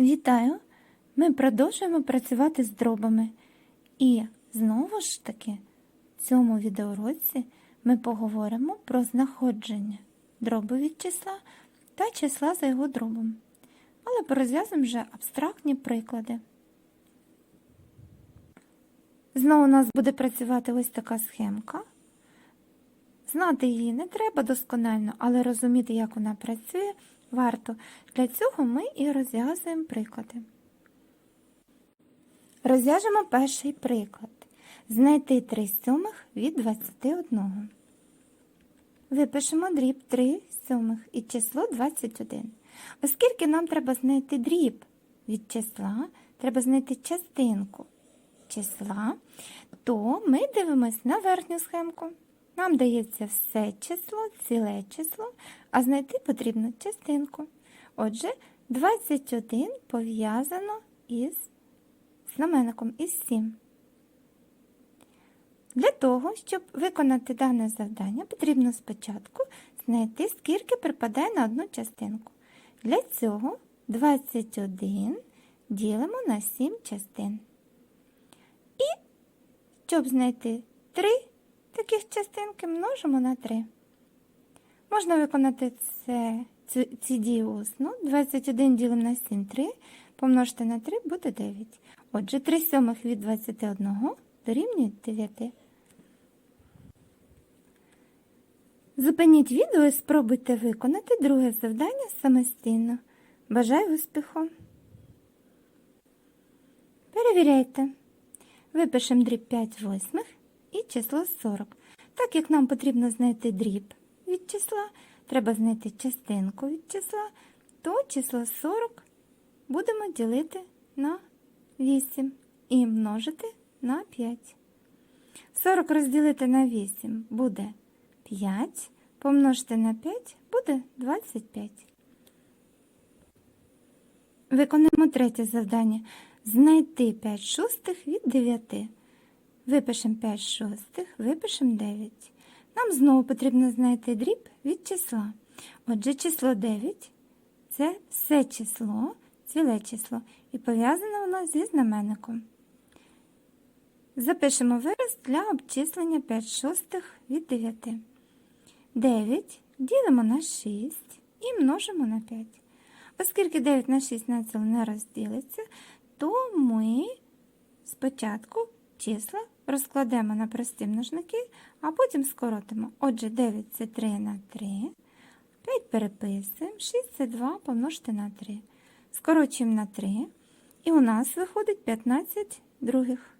Вітаю! Ми продовжуємо працювати з дробами. І знову ж таки, в цьому відеоуроці ми поговоримо про знаходження дробу від числа та числа за його дробом. Але порозв'язуємо вже абстрактні приклади. Знову у нас буде працювати ось така схемка. Знати її не треба досконально, але розуміти, як вона працює, варто. Для цього ми і розв'язуємо приклади. Розв'яжемо перший приклад. Знайти 3 сьомих від 21. Випишемо дріб 3 сьомих і число 21. Оскільки нам треба знайти дріб від числа, треба знайти частинку числа, то ми дивимося на верхню схемку. Нам дається все число, ціле число, а знайти потрібно частинку. Отже, 21 пов'язано із знаменником із 7. Для того, щоб виконати дане завдання, потрібно спочатку знайти, скільки припадає на одну частинку. Для цього 21 ділимо на 7 частин. І, щоб знайти 3 таких частинки, множимо на 3. Можна виконати це, цю, ці дії усно. 21 ділимо на 7, 3, помножити на 3 буде 9. Отже, 3 сьомих від 21 дорівнює 9. Зупиніть відео і спробуйте виконати друге завдання самостійно. Бажаю успіху! Перевіряйте. Випишемо дріб 5 восьмих і число 40. Так як нам потрібно знайти дріб від числа, треба знайти частинку від числа, то число 40 будемо ділити на 8 і множити на 5. 40 розділити на 8 буде 5, помножити на 5 буде 25. Виконуємо третє завдання. Знайти 5 шостих від 9. Випишемо 5 шостих, випишемо 9. Нам знову потрібно знайти дріб від числа. Отже, число 9 це все число, ціле число, і пов'язане воно зі знаменником. Запишемо вираз для обчислення 5 шостих від 9. 9 ділимо на 6 і множимо на 5. Оскільки 9 на 6 націло не розділиться, то ми спочатку числа розкладемо на прості множники, а потім скоротимо. Отже, 9 це 3 на 3, 5 переписуємо, 6 це 2 помножити на 3. Скорочуємо на 3, і у нас виходить 15 других.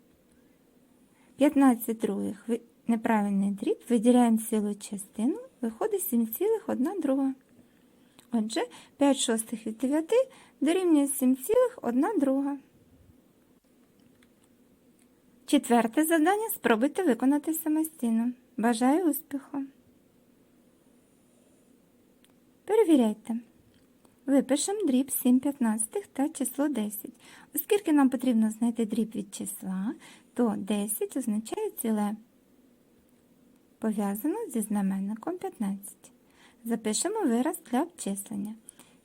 15 других неправильний дріб, виділяємо цілу частину, виходить 7,1 друга. Отже, 5 шостих від 9 дорівнює 7,1 друга. Четверте завдання спробуйте виконати самостійно. Бажаю успіху. Перевіряйте. Випишемо дріб 7 п'ятнадцятих та число 10. Оскільки нам потрібно знайти дріб від числа, то 10 означає ціле. Пов'язано зі знаменником 15. Запишемо вираз для обчислення.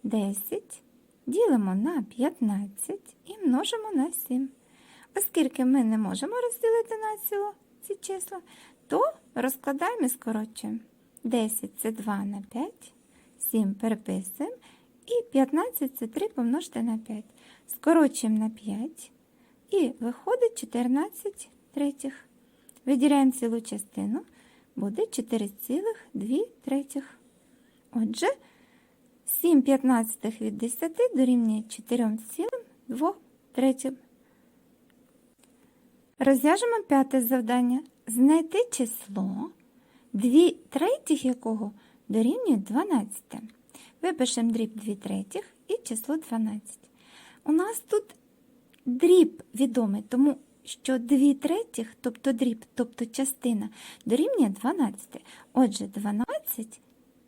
10 ділимо на 15 і множимо на 7. Оскільки ми не можемо розділити на ціло ці числа, то розкладаємо і скорочуємо. 10 це 2 на 5, 7 переписуємо, і 15 це 3 помножити на 5. Скорочуємо на 5 і виходить 14 третіх. Виділяємо цілу частину, буде 4,2 третіх. Отже, 7 п'ятнадцятих від 10 дорівнює 4,2 третім. Розв'яжемо п'яте завдання. Знайти число, 2 третіх якого дорівнює 12. Випишемо дріб 2 третіх і число 12. У нас тут дріб відомий, тому що 2 третіх, тобто дріб, тобто частина, дорівнює 12. Отже, 12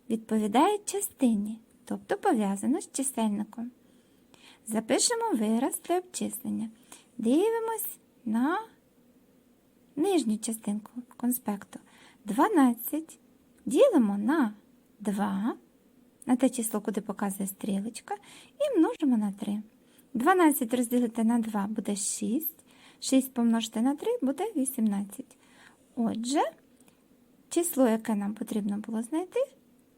відповідає частині, тобто пов'язано з чисельником. Запишемо вираз для обчислення. Дивимось на нижню частинку конспекту. 12 ділимо на 2, на те число, куди показує стрілочка, і множимо на 3. 12 розділити на 2 буде 6. 6 помножити на 3 буде 18. Отже, число, яке нам потрібно було знайти,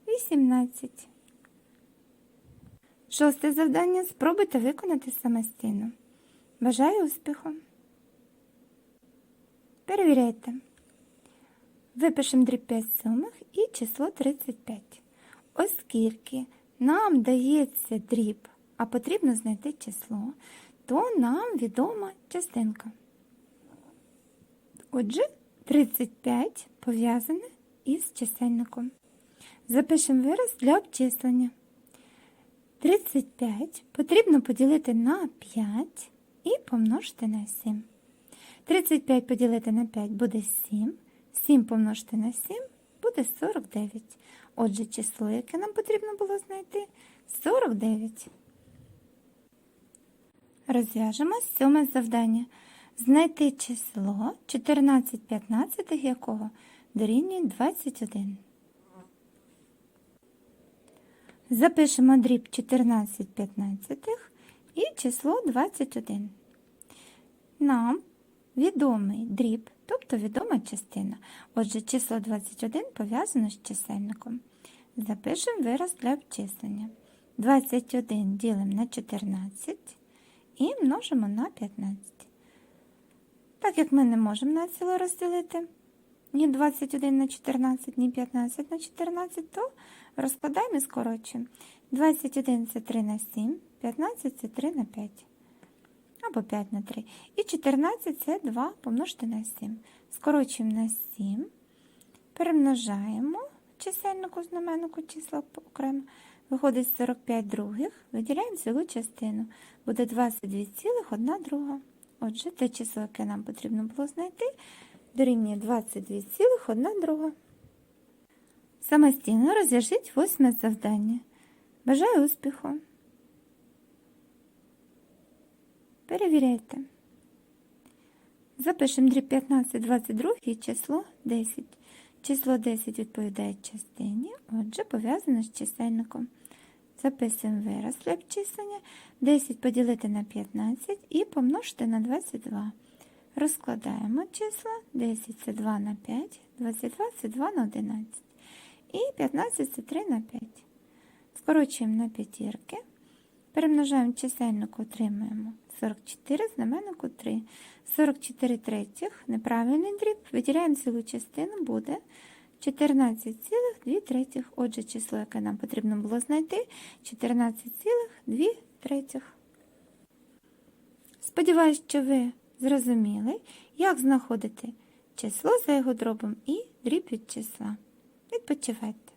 18. Шосте завдання спробуйте виконати самостійно. Бажаю успіху! Перевіряйте. Випишемо дріб 5 сьомих і число 35. Оскільки нам дається дріб, а потрібно знайти число, то нам відома частинка. Отже, 35 пов'язане із чисельником. Запишемо вираз для обчислення. 35 потрібно поділити на 5 і помножити на 7. 35 поділити на 5 буде 7. 7 помножити на 7 буде 49. Отже, число, яке нам потрібно було знайти, 49. Розв'яжемо сьоме завдання. Знайти число 14 15 якого дорівнює 21. Запишемо дріб 14 15 і число 21. Нам відомий дріб, тобто відома частина. Отже, число 21 пов'язано з чисельником. Запишемо вираз для обчислення. 21 ділимо на 14 і множимо на 15. Так як ми не можемо націло розділити ні 21 на 14, ні 15 на 14, то розкладаємо і скорочуємо. 21 це 3 на 7, 15 це 3 на 5. Або 5 на 3. І 14 це 2 помножити на 7. Скорочуємо на 7, перемножаємо чисельнику знаменнику числа окремо. Виходить 45 других, виділяємо цілу частину. Буде 22,1 друга. Отже, те число, яке нам потрібно було знайти, дорівнює 22,1 друга. Самостійно розв'яжіть восьме завдання. Бажаю успіху! Перевіряйте. Запишемо дріб 15, 22 і число 10. Число 10 відповідає частині, отже, пов'язане з чисельником. Записуємо вираз для обчислення. 10 поділити на 15 і помножити на 22. Розкладаємо числа. 10 це 2 на 5, 22 це 2 на 11. І 15 це 3 на 5. Скорочуємо на п'ятірки. Перемножаємо чисельник, отримуємо 44, знаменнику 3. 44 третіх, неправильний дріб, виділяємо цілу частину, буде 14,2 третіх. Отже, число, яке нам потрібно було знайти, 14,2 третіх. Сподіваюсь, що ви зрозуміли, як знаходити число за його дробом і дріб від числа. Відпочивайте.